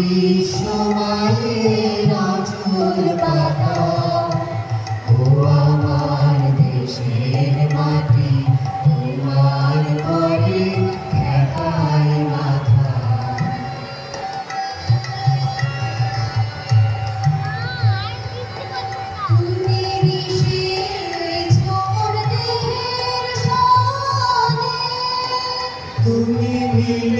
কৃষ্ণ মায়ের রাজুর পাতা। ও আমার দেশের মাটি, তোমার পরে ঠেকায় মাথা। তুমি বিশেষ তুমি মিলে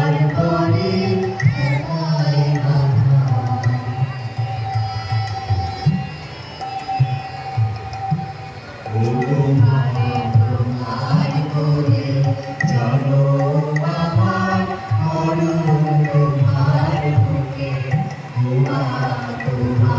Bhagavan.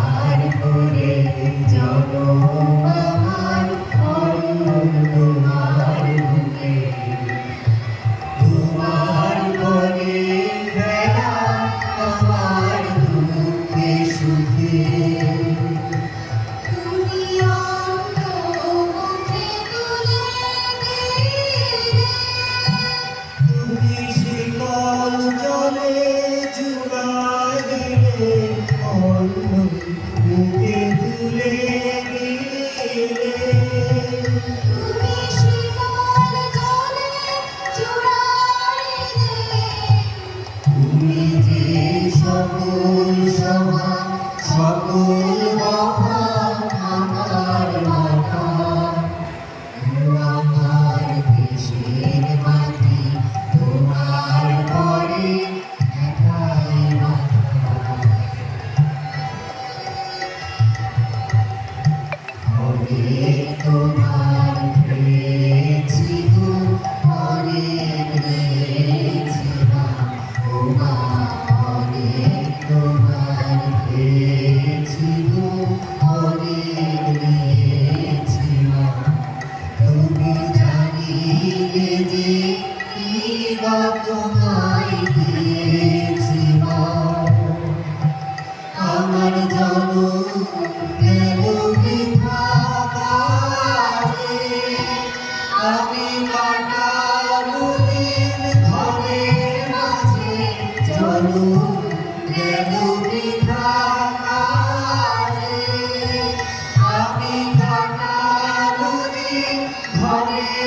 দিলে যে কি রত নাই দিয়েছি আমার জনম আমি কাটা